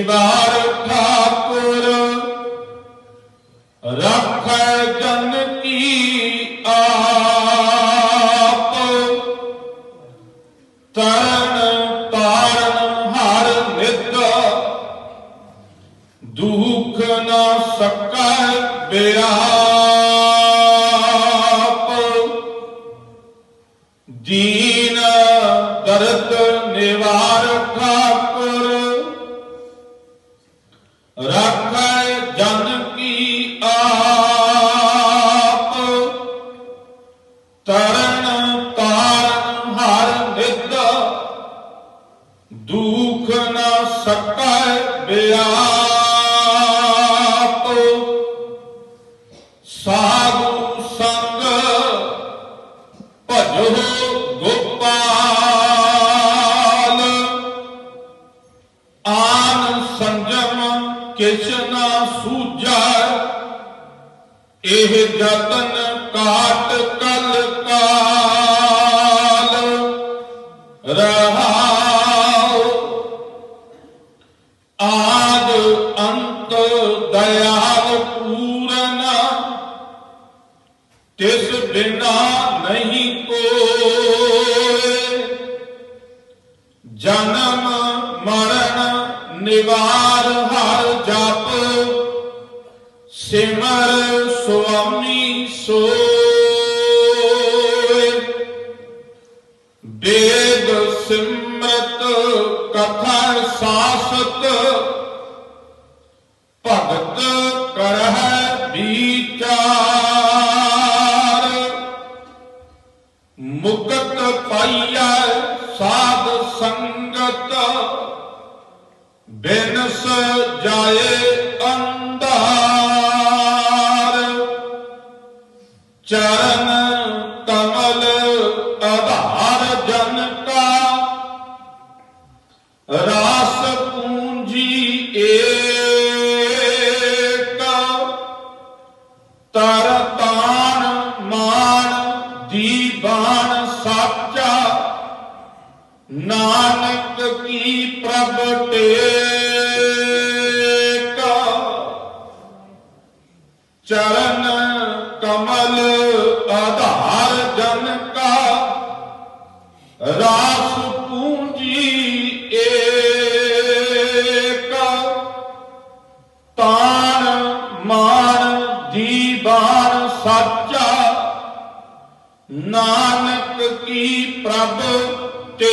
ਨਿਵਾਰ ਠਾਕੁਰ। ਰੱਖ ਜਨ ਕੀ ਆਪ। ਤਰਨ ਤਾਰਨ ਹਰ ਨਿਤ ਦੁਖ ਨਾ ਸਕੈ ਬਿਆਪ। ਦੀਨ ਦਰਦ ਨਿਵਾਰ ਠਾਕੁਰ। ਇਹ ਜਤਨ ਕਾਟ ਕਲ ਕਾਲ। ਰਹਾਉ ਆਦ ਅੰਤ ਦਇਆਲ ਪੂਰਨ। ਤਿਸ ਬਿਨਾ ਨਹੀਂ ਜਨਮ ਮਰਨ ਨਿਵਾਰ ਹਰ ਜਪ, ਸਿਮਰ ਸੁਆਮੀ ਸੋਏ। ਵੇਦ ਸਿਮਰਤ ਕਥਾ ਸਾਸਤ, ਭਗਤ ਕਰਹਿ ਵਿਚਾਰ ਪਾਈਐ ਸਾਧ ਸੰਗਤ। ਬਿਨਸ ਜਾਏ ਅੰਧਾਰ। ਚਰਨ ਕਮਲ ਆਧਾਰ ਜਨ ਦੀਵਾਨ ਸਾਚਾ ਨਾਨਕ ਕੀ ਪ੍ਰਭ ਟੇਕ? ਚਰਨ ਕਮਲ ਨਾਨਕ ਕੀ ਪ੍ਰਭ ਤੇ